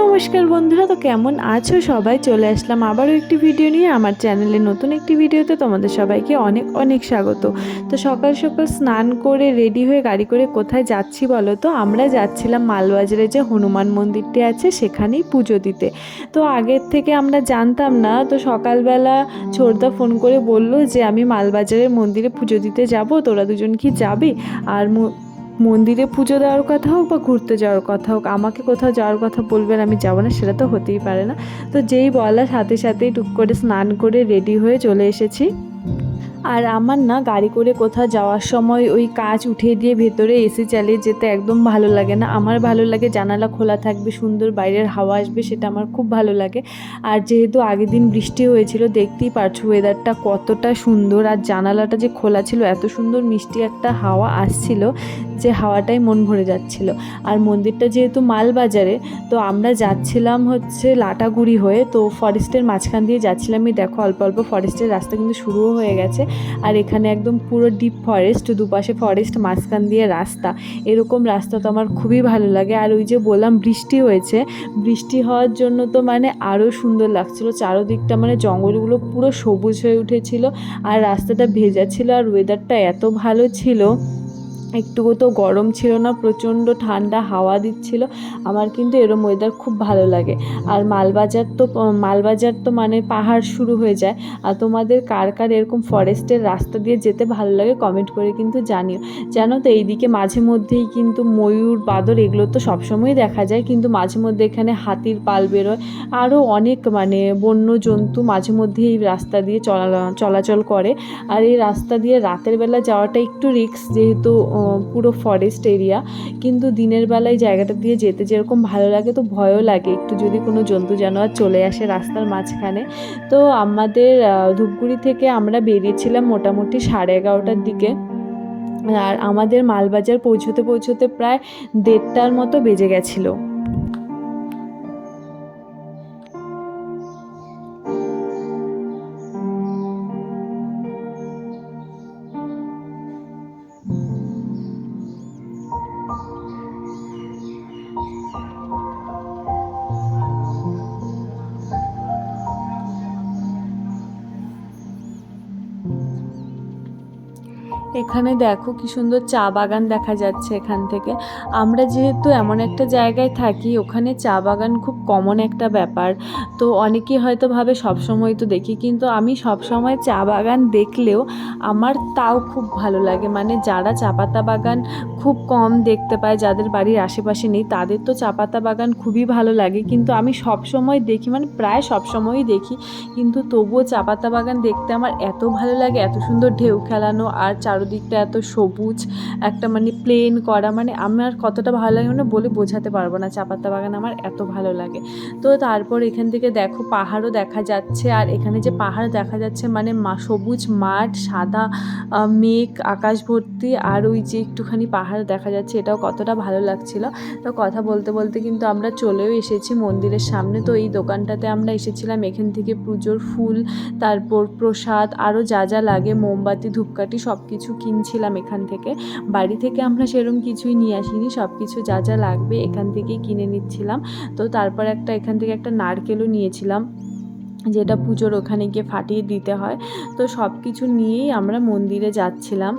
নমস্কার বন্ধুরা, তো কেমন আছো? সবাই চলে আসলাম আবারও একটি ভিডিও নিয়ে। আমার চ্যানেলে নতুন একটি ভিডিওতে তোমাদের সবাইকে অনেক অনেক স্বাগত। তো সকাল সকাল স্নান করে রেডি হয়ে গাড়ি করে কোথায় যাচ্ছি বলো তো? আমরা যাচ্ছিলাম মালবাজারে যে হনুমান মন্দিরটি আছে, সেখানেই পুজো দিতে। তো আগের থেকে আমরা জানতাম না, তো সকালবেলা ছোটদা ফোন করে বলল যে, আমি মালবাজারের মন্দিরে পুজো দিতে যাব, তোরা দুজন কি যাবি? আর মন্দিরে পুজো দেওয়ার কথা হোক বা ঘুরতে যাওয়ার কথা হোক, আমাকে কোথাও যাওয়ার কথা বলবেন আমি যাব না, সেটা তো হতেই পারে না। তো যেই বলার সাথে সাথেই টুক করে স্নান করে রেডি হয়ে চলে এসেছি। আর আমার না গাড়ি করে কোথাও যাওয়ার সময় ওই কাজ উঠিয়ে দিয়ে ভেতরে এসি চালিয়ে যেতে একদম ভালো লাগে না। আমার ভালো লাগে জানালা খোলা থাকবে, সুন্দর বাইরের হাওয়া আসবে, সেটা আমার খুব ভালো লাগে। আর যেহেতু আগের দিন বৃষ্টি হয়েছিল, দেখতেই পারছ ওয়েদারটা কতটা সুন্দর। আর জানালাটা যে খোলা ছিল, এত সুন্দর মিষ্টি একটা হাওয়া আসছিল। যে হাওয়াটাই মন ভরে যাচ্ছিল। আর মন্দিরটা যেহেতু মালবাজারে, তো আমরা যাচ্ছিলাম হচ্ছে লাটাগুড়ি হয়ে। তো ফরেস্টের মাঝখান দিয়ে যাচ্ছিলাম এই দেখো, অল্প অল্প ফরেস্টের রাস্তা কিন্তু শুরুও হয়ে গেছে। আর এখানে একদম পুরো ডিপ ফরেস্ট, দুপাশে ফরেস্ট, মাঝখান দিয়ে রাস্তা। এরকম রাস্তা তো আমার খুবই ভালো লাগে। আর ওই যে বললাম, বৃষ্টি হয়েছে। বৃষ্টি হওয়ার জন্য তো মানে আরও সুন্দর লাগছিল। চারোদিকটা মানে জঙ্গলগুলো পুরো সবুজ হয়ে উঠেছিল। আর রাস্তাটা ভেজা ছিল। আর ওয়েদারটা এত ভালো ছিল। একটুকু তো গরম ছিল না, প্রচণ্ড ঠান্ডা হাওয়া দিচ্ছিল। আমার কিন্তু এরম ওয়েদার খুব ভালো লাগে। আর মালবাজার তো মালবাজার তো মানে পাহাড় শুরু হয়ে যায়। আর তোমাদের কার কার এরকম ফরেস্টের রাস্তা দিয়ে যেতে ভালো লাগে কমেন্ট করে কিন্তু জানিও। জানো তো এইদিকে মাঝে মধ্যেই কিন্তু ময়ূর, বাদর এগুলো তো সবসময়ই দেখা যায়। কিন্তু মাঝে মধ্যে এখানে হাতির পাল বেরোয়। আরও অনেক মানে বন্য জন্তু মাঝে মধ্যে এই রাস্তা দিয়ে চলা, চলাচল করে। আর এই রাস্তা দিয়ে রাতের বেলা যাওয়াটা একটু রিস্ক যেহেতু পুরো ফরেস্ট এরিয়া কিন্তু দিনের বেলায় জায়গাটা দিয়ে যেতে যেরকম ভালো লাগে, তো ভয়ও লাগে। একটু যদি কোনো জন্তু জানোয়ার চলে আসে রাস্তার মাঝখানে, তো আমাদের ধূপগুড়ি থেকে আমরা বেরিয়েছিলাম মোটামুটি সাড়ে এগারোটার দিকে। আর আমাদের মালবাজার পৌঁছতে পৌঁছতে প্রায় দেড়টার মতো বেজে গেছিল। এখানে দেখো কি সুন্দর চা বাগান দেখা যাচ্ছে এখান থেকে। আমরা যেহেতু এমন একটা জায়গায় থাকি, ওখানে চা বাগান খুব কমন একটা ব্যাপার। তো অনেকেই হয়তো ভাবে সবসময় তো দেখি, কিন্তু আমি সবসময় চা বাগান দেখলেও আমার তাও খুব ভালো লাগে। মানে যারা চা পাতা বাগান খুব কম দেখতে পায় যাদের বাড়ির আশেপাশে নেই, তাদের তো চা পাতা বাগান খুবই ভালো লাগে। কিন্তু আমি সব সময় দেখি মানে প্রায় সব সময়ই দেখি, কিন্তু তবুও চা পাতা বাগান দেখতে আমার এত ভালো লাগে, এত সুন্দর ঢেউ খেলানো আর চারদিকটা এত সবুজ, একটা মানে প্লেন করা মানে আমার কতটা ভালো লাগে মানে বলে বোঝাতে পারব না। চা পাতা বাগান আমার এত ভালো লাগে। তো তারপর এখান থেকে দেখো, পাহাড়ও দেখা যাচ্ছে আর এখানে যে পাহাড় দেখা যাচ্ছে মানে মা সবুজ মাঠ, সাদা মেঘ, আকাশ ভর্তি আর ওই যে একটুখানি পাহাড় দেখা যাচ্ছে এটাও কতটা ভালো লাগছিল। তো কথা বলতে বলতে কিন্তু আমরা চলেও এসেছি মন্দিরের সামনে। তো এই দোকানটাতে আমরা এসেছিলাম, এখান থেকে পুজোর ফুল, তারপর প্রসাদ, আরও যা যা লাগে, মোমবাতি, ধূপকাঠি সব কিছু কিনছিলাম এখান থেকে। বাড়ি থেকে আমরা সেরকম কিছুই নিয়ে আসিনি সব কিছু যা যা লাগবে এখান থেকেই কিনে নিচ্ছিলাম। তো তারপর একটা, এখান থেকে একটা নারকেলও নিয়েছিলাম, যেটা পুজোর ওখানে গিয়ে ফাটিয়ে দিতে হয়। তো সব কিছু নিয়েই আমরা মন্দিরে যাচ্ছিলাম।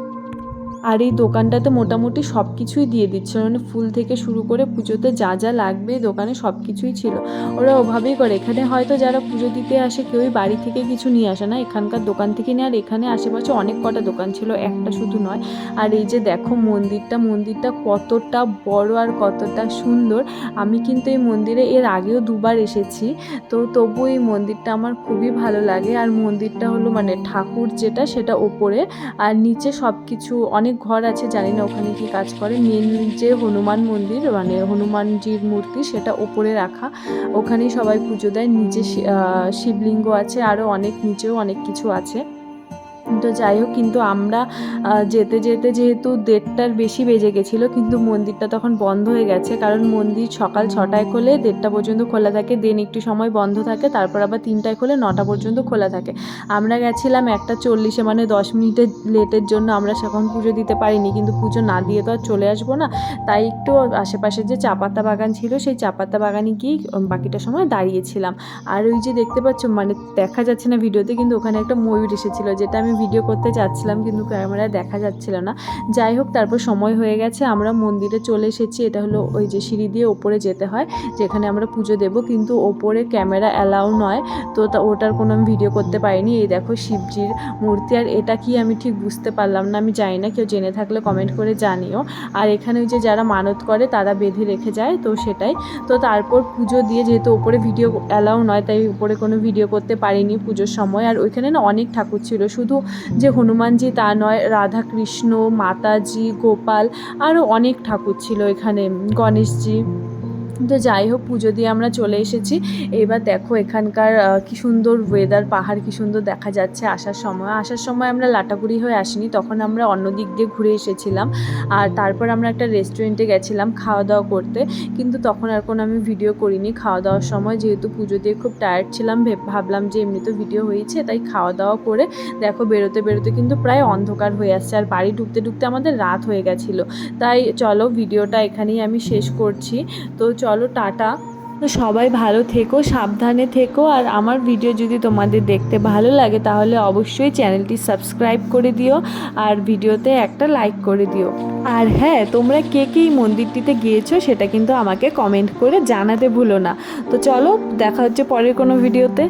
আর এই দোকানটাতে মোটামুটি সব কিছুই দিয়ে দিচ্ছিল। মানে ফুল থেকে শুরু করে পুজোতে যা যা লাগবে দোকানে সব কিছুই ছিল। ওরা ওভাবেই করে। এখানে হয়তো যারা পুজো দিতে আসে কেউই বাড়ি থেকে কিছু নিয়ে আসে না। এখানকার দোকান থেকে নিয়ে আর এখানে আশেপাশে অনেক কটা দোকান ছিল। একটা শুধু নয়। আর এই যে দেখো মন্দিরটা মন্দিরটা কতটা বড় আর কতটা সুন্দর। আমি কিন্তু এই মন্দিরে এর আগেও দুবার এসেছি। তো তবু এই মন্দিরটা আমার খুবই ভালো লাগে। আর মন্দিরটা হলো মানে ঠাকুর যেটা সেটা ওপরে। আর নিচে সব কিছু অনেক ঘর আছে, জানি না ওখানে কি কাজ করে। মেন যে হনুমান মন্দির মানে হনুমানজির মূর্তি, সেটা ওপরে রাখা। ওখানেই সবাই পুজো দেয়। নিচে শিবলিঙ্গ আছে আরও অনেক, নিচেও অনেক কিছু আছে। তো যাই হোক, কিন্তু আমরা যেতে যেতে যেহেতু দেড়টার বেশি বেজে গেছিল, কিন্তু মন্দিরটা তখন বন্ধ হয়ে গেছে। কারণ মন্দির সকাল ছটায় খোলে, দেড়টা পর্যন্ত খোলা থাকে, দেন একটু সময় বন্ধ থাকে, তারপর আবার তিনটায় খোলে, নটা পর্যন্ত খোলা থাকে। আমরা গেছিলাম একটা চল্লিশে মানে দশ মিনিটের লেটের জন্য, আমরা সেখন পুজো দিতে পারিনি, কিন্তু পুজো না দিয়ে তো আর চলে আসব না। তাই একটু আশেপাশে যে চা পাতা বাগান ছিল, সেই চা পাতা বাগানে গিয়ে বাকিটা সময় দাঁড়িয়েছিলাম। আর ওই যে দেখতে পাচ্ছ মানে দেখা যাচ্ছে না ভিডিওতে, কিন্তু ওখানে একটা ময়ূর এসেছিল, যেটা আমি ভিডিও করতে চাচ্ছিলাম কিন্তু ক্যামেরায় দেখা যাচ্ছিল না। যাই হোক, তারপর সময় হয়ে গেছে, আমরা মন্দিরে চলে এসেছি। এটা হলো ওই যে সিঁড়ি দিয়ে ওপরে যেতে হয়, যেখানে আমরা পুজো দেব। কিন্তু ওপরে ক্যামেরা অ্যালাউ নয়, তো ওটার কোনো আমি ভিডিও করতে পারিনি। এই দেখো শিবজির মূর্তি, আর এটা কি আমি ঠিক বুঝতে পারলাম না, আমি জানি না। কেউ জেনে থাকলে কমেন্ট করে জানিও। আর এখানে যে যারা মানত করে, তারা বেঁধে রেখে যায়, তো সেটাই। তো তারপর পুজো দিয়ে যেহেতু ওপরে ভিডিও অ্যালাউ নয়, তাই উপরে কোনো ভিডিও করতে পারিনি পুজোর সময়। আর ওইখানে না অনেক ঠাকুর ছিল, শুধু যে হনুমানজি তা নয় রাধাকৃষ্ণ মাতাজি গোপাল আরও অনেক ঠাকুর ছিল এখানে গণেশজি। তো যাই হোক, পুজো দিয়ে আমরা চলে এসেছি। এবার দেখো এখানকার কি সুন্দর ওয়েদার পাহাড় কি সুন্দর দেখা যাচ্ছে আসার সময়। আসার সময় আমরা লাটাগুড়ি হয়ে আসিনি, তখন আমরা অন্য দিক দিয়ে ঘুরে এসেছিলাম। আর তারপর আমরা একটা রেস্টুরেন্টে গেছিলাম খাওয়া দাওয়া করতে। কিন্তু তখন আর কোনো আমি ভিডিও করিনি খাওয়া দাওয়ার সময়। যেহেতু পুজো দিয়ে খুব টায়ার্ড ছিলাম ভেব- ভাবলাম যে এমনি তো ভিডিও হয়েছে, তাই খাওয়া দাওয়া করে দেখো বেরোতে বেরোতে কিন্তু প্রায় অন্ধকার হয়ে আসছে। আর বাড়ি ঢুকতে ঢুকতে আমাদের রাত হয়ে গেছিল। তাই চলো ভিডিওটা এখানেই আমি শেষ করছি। তো চলো, টাটা। তো সবাই ভালো থেকো, সাবধানে থেকো। আর আমার ভিডিও যদি তোমাদের দেখতে ভালো লাগে, তাহলে অবশ্যই চ্যানেলটি সাবস্ক্রাইব করে দিও আর ভিডিওতে একটা লাইক করে দিও। আর হ্যাঁ তোমরা কে কে এই মন্দিরটিতে গিয়েছো, সেটা কিন্তু আমাকে কমেন্ট করে জানাতে ভুলো না। তো চলো, দেখা হচ্ছে পরের কোনো ভিডিওতে